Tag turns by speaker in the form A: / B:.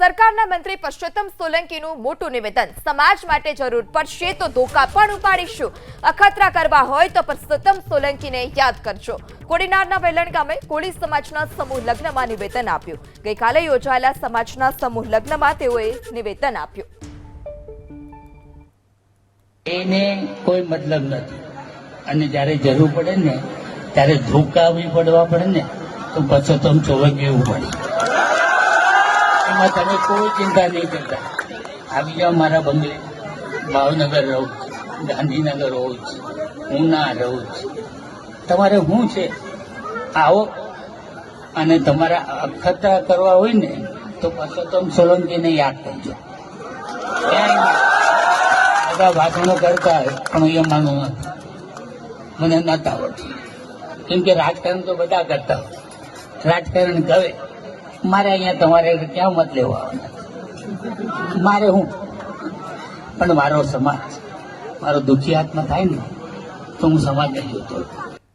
A: સરકારના મંત્રી પુરુષોત્તમ સોલંકીનું મોટું નિવેદન. સમાજ માટે જરૂર પડશે તો ધોકા પણ ઉપાડીશું. અખતરા કરવા હોય તો પુરુષોત્તમ સોલંકીને યાદ કરજો. કોડીનારના વેલણ ગામે કોળી સમાજના સમૂહ લગ્નમાં નિવેદન આપ્યું. ગઈકાલે યોજાયેલા સમાજના સમૂહ લગ્નમાં તેઓએ નિવેદન આપ્યું.
B: એને કોઈ મતલબ નથી. અને જ્યારે જરૂર પડે ને, ત્યારે ધોકાવી પડવા પડે ને, તો પછી તમે ચોવકવું પડે એમાં તમે કોઈ ચિંતા નહીં કરતા. આવી જાઓ મારા બંગલે. ભાવનગર રહું છું ગાંધીનગર રહું છું ઉના રહું છું તમારે શું છે? આવો. અને તમારા અખતરા કરવા હોય ને, તો પરસોત્તમ સોલંકીને યાદ કરજો. બધા ભાષણો કરતા હોય, પણ એ માનું નથી મને નહોતા આવડતું. કેમ કે રાજકારણ તો બધા કરતા હોય. રાજકારણ કરે મારે અહીંયા તમારે ક્યાં મત લેવા આવવાના મારે હું પણ મારો સમાજ, મારો દુઃખી આત્મા થાય ને, તો હું સમાજને જોતો હોઉં.